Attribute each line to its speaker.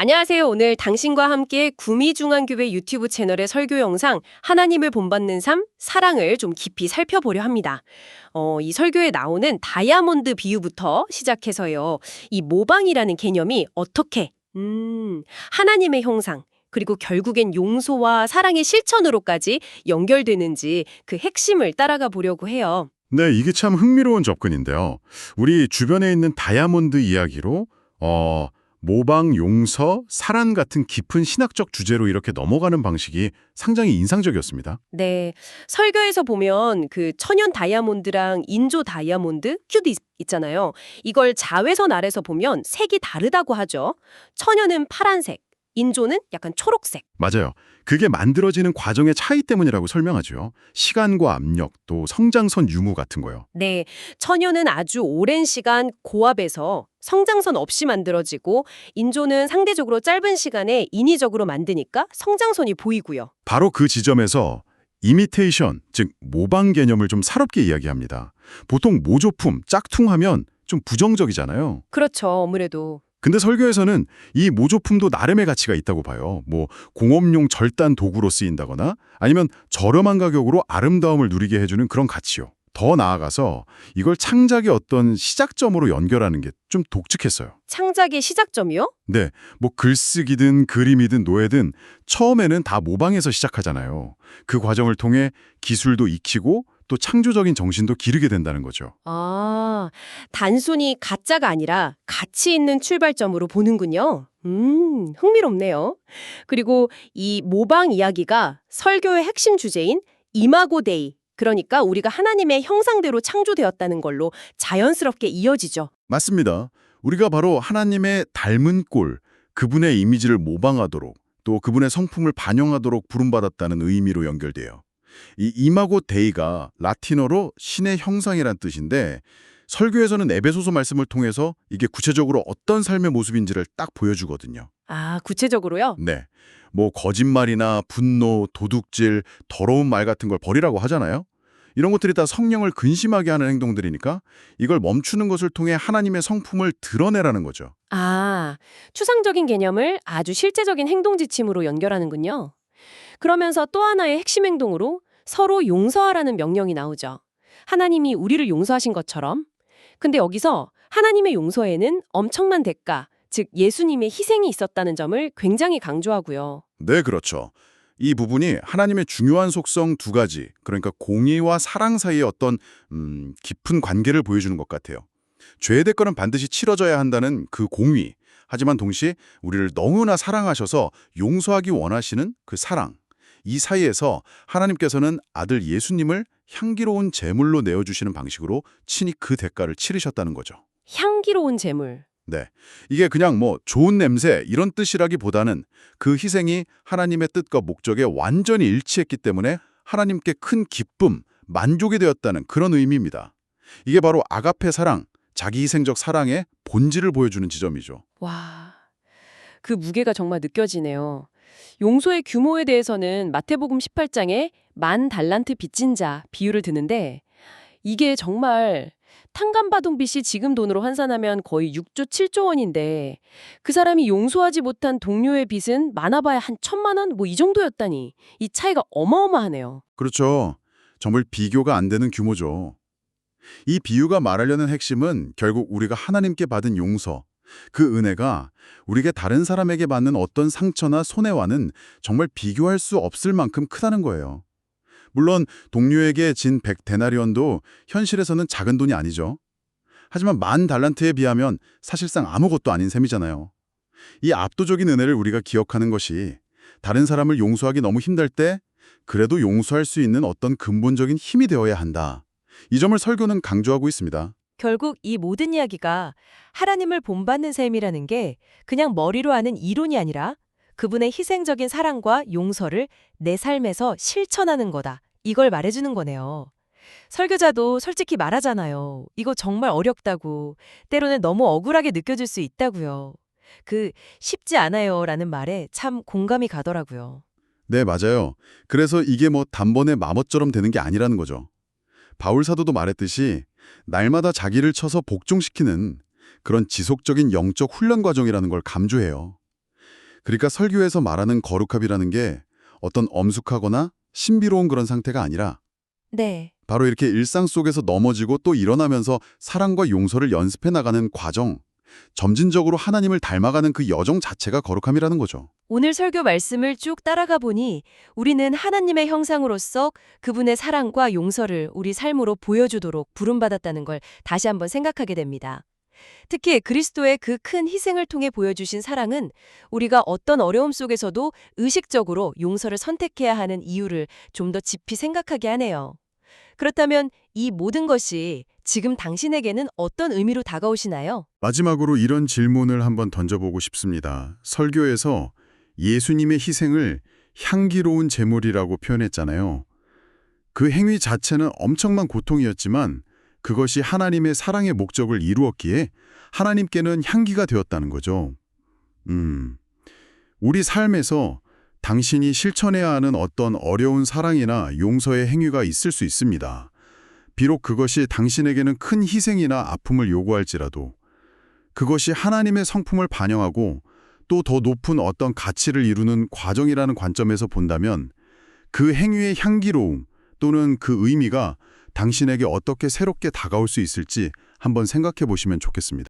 Speaker 1: 안녕하세요. 오늘 당신과 함께 구미중앙교회 유튜브 채널의 설교 영상 하나님을 본받는 삶, 사랑을 좀 깊이 살펴보려 합니다. 어, 이 설교에 나오는 다이아몬드 비유부터 시작해서요. 이 모방이라는 개념이 어떻게 음, 하나님의 형상 그리고 결국엔 용서와 사랑의 실천으로까지 연결되는지 그 핵심을 따라가 보려고 해요.
Speaker 2: 네, 이게 참 흥미로운 접근인데요. 우리 주변에 있는 다이아몬드 이야기로 어, 모방, 용서, 사랑 같은 깊은 신학적 주제로 이렇게 넘어가는 방식이 상당히 인상적이었습니다.
Speaker 1: 네. 설교에서 보면 그 천연 다이아몬드랑 인조 다이아몬드 있, 있잖아요. 이걸 자외선 아래서 보면 색이 다르다고 하죠. 천연은 파란색, 인조는 약간 초록색.
Speaker 2: 맞아요. 그게 만들어지는 과정의 차이 때문이라고 설명하죠. 시간과 압력, 또 성장선 유무 같은 거요.
Speaker 1: 네. 천연은 아주 오랜 시간 고압에서 성장선 없이 만들어지고 인조는 상대적으로 짧은 시간에 인위적으로 만드니까 성장선이 보이고요.
Speaker 2: 바로 그 지점에서 이미테이션, 즉 모방 개념을 좀 살롭게 이야기합니다. 보통 모조품, 짝퉁하면 좀 부정적이잖아요.
Speaker 1: 그렇죠. 아무래도.
Speaker 2: 근데 설교에서는 이 모조품도 나름의 가치가 있다고 봐요. 뭐 공업용 절단 도구로 쓰인다거나 아니면 저렴한 가격으로 아름다움을 누리게 해주는 그런 가치요. 더 나아가서 이걸 창작의 어떤 시작점으로 연결하는 게 좀 독특했어요.
Speaker 1: 창작의 시작점이요?
Speaker 2: 네, 뭐 글쓰기든 그림이든 노예든 처음에는 다 모방해서 시작하잖아요. 그 과정을 통해 기술도 익히고 또 창조적인 정신도 기르게 된다는 거죠.
Speaker 1: 아, 단순히 가짜가 아니라 가치 있는 출발점으로 보는군요. 음, 흥미롭네요. 그리고 이 모방 이야기가 설교의 핵심 주제인 이마고데이, 그러니까 우리가 하나님의 형상대로 창조되었다는 걸로 자연스럽게 이어지죠.
Speaker 2: 맞습니다. 우리가 바로 하나님의 닮은 꼴, 그분의 이미지를 모방하도록 또 그분의 성품을 반영하도록 부름받았다는 의미로 연결돼요. 이 이마고 데이가 라틴어로 신의 형상이란 뜻인데 설교에서는 에베소서 말씀을 통해서 이게 구체적으로 어떤 삶의 모습인지를 딱 보여주거든요.
Speaker 1: 아, 구체적으로요?
Speaker 2: 네. 뭐 거짓말이나 분노, 도둑질, 더러운 말 같은 걸 버리라고 하잖아요. 이런 것들이 다 성령을 근심하게 하는 행동들이니까 이걸 멈추는 것을 통해 하나님의 성품을 드러내라는 거죠.
Speaker 1: 아, 추상적인 개념을 아주 실제적인 행동 지침으로 연결하는군요. 그러면서 또 하나의 핵심 행동으로 서로 용서하라는 명령이 나오죠. 하나님이 우리를 용서하신 것처럼. 근데 여기서 하나님의 용서에는 엄청난 대가, 즉 예수님의 희생이 있었다는 점을 굉장히 강조하고요.
Speaker 2: 네, 그렇죠. 이 부분이 하나님의 중요한 속성 두 가지, 그러니까 공의와 사랑 사이의 어떤 음, 깊은 관계를 보여주는 것 같아요. 죄의 대가는 반드시 치러져야 한다는 그 공의, 하지만 동시에 우리를 너무나 사랑하셔서 용서하기 원하시는 그 사랑, 이 사이에서 하나님께서는 아들 예수님을 향기로운 제물로 내어주시는 방식으로 친히 그 대가를 치르셨다는 거죠.
Speaker 1: 향기로운 제물.
Speaker 2: 네. 이게 그냥 뭐 좋은 냄새 이런 뜻이라기보다는 그 희생이 하나님의 뜻과 목적에 완전히 일치했기 때문에 하나님께 큰 기쁨, 만족이 되었다는 그런 의미입니다. 이게 바로 아가페 사랑, 자기 희생적 사랑의 본질을 보여주는 지점이죠.
Speaker 1: 와, 그 무게가 정말 느껴지네요. 용서의 규모에 대해서는 마태복음 18장에 만 달란트 빚진 자 비유를 드는데 이게 정말 탕감받은 빚이 지금 돈으로 환산하면 거의 6조 7조 원인데 그 사람이 용서하지 못한 동료의 빚은 많아봐야 한 천만 원 뭐 이 정도였다니 이 차이가 어마어마하네요.
Speaker 2: 그렇죠. 정말 비교가 안 되는 규모죠. 이 비유가 말하려는 핵심은 결국 우리가 하나님께 받은 용서, 그 은혜가 우리에게 다른 사람에게 받는 어떤 상처나 손해와는 정말 비교할 수 없을 만큼 크다는 거예요. 물론 동료에게 진 100데나리온도 현실에서는 작은 돈이 아니죠. 하지만 만 달란트에 비하면 사실상 아무것도 아닌 셈이잖아요. 이 압도적인 은혜를 우리가 기억하는 것이 다른 사람을 용서하기 너무 힘들 때 그래도 용서할 수 있는 어떤 근본적인 힘이 되어야 한다. 이 점을 설교는 강조하고 있습니다.
Speaker 3: 결국 이 모든 이야기가 하나님을 본받는 삶이라는 게 그냥 머리로 아는 이론이 아니라 그분의 희생적인 사랑과 용서를 내 삶에서 실천하는 거다. 이걸 말해주는 거네요. 설교자도 솔직히 말하잖아요. 이거 정말 어렵다고. 때로는 너무 억울하게 느껴질 수 있다고요. 그 쉽지 않아요 라는 말에 참 공감이 가더라고요.
Speaker 2: 네, 맞아요. 그래서 이게 뭐 단번에 마멋처럼 되는 게 아니라는 거죠. 바울 사도도 말했듯이 날마다 자기를 쳐서 복종시키는 그런 지속적인 영적 훈련 과정이라는 걸 강조해요. 그러니까 설교에서 말하는 거룩함이라는 게 어떤 엄숙하거나 신비로운 그런 상태가 아니라
Speaker 3: 네.
Speaker 2: 바로 이렇게 일상 속에서 넘어지고 또 일어나면서 사랑과 용서를 연습해 나가는 과정, 점진적으로 하나님을 닮아가는 그 여정 자체가 거룩함이라는 거죠.
Speaker 3: 오늘 설교 말씀을 쭉 따라가 보니 우리는 하나님의 형상으로서 그분의 사랑과 용서를 우리 삶으로 보여주도록 부름받았다는 걸 다시 한번 생각하게 됩니다. 특히 그리스도의 그 큰 희생을 통해 보여주신 사랑은 우리가 어떤 어려움 속에서도 의식적으로 용서를 선택해야 하는 이유를 좀 더 깊이 생각하게 하네요. 그렇다면 이 모든 것이 지금 당신에게는 어떤 의미로 다가오시나요?
Speaker 2: 마지막으로 이런 질문을 한번 던져보고 싶습니다. 설교에서 예수님의 희생을 향기로운 제물이라고 표현했잖아요. 그 행위 자체는 엄청난 고통이었지만 그것이 하나님의 사랑의 목적을 이루었기에 하나님께는 향기가 되었다는 거죠. 음, 우리 삶에서 당신이 실천해야 하는 어떤 어려운 사랑이나 용서의 행위가 있을 수 있습니다. 비록 그것이 당신에게는 큰 희생이나 아픔을 요구할지라도 그것이 하나님의 성품을 반영하고 또 더 높은 어떤 가치를 이루는 과정이라는 관점에서 본다면 그 행위의 향기로움 또는 그 의미가 당신에게 어떻게 새롭게 다가올 수 있을지 한번 생각해 보시면 좋겠습니다.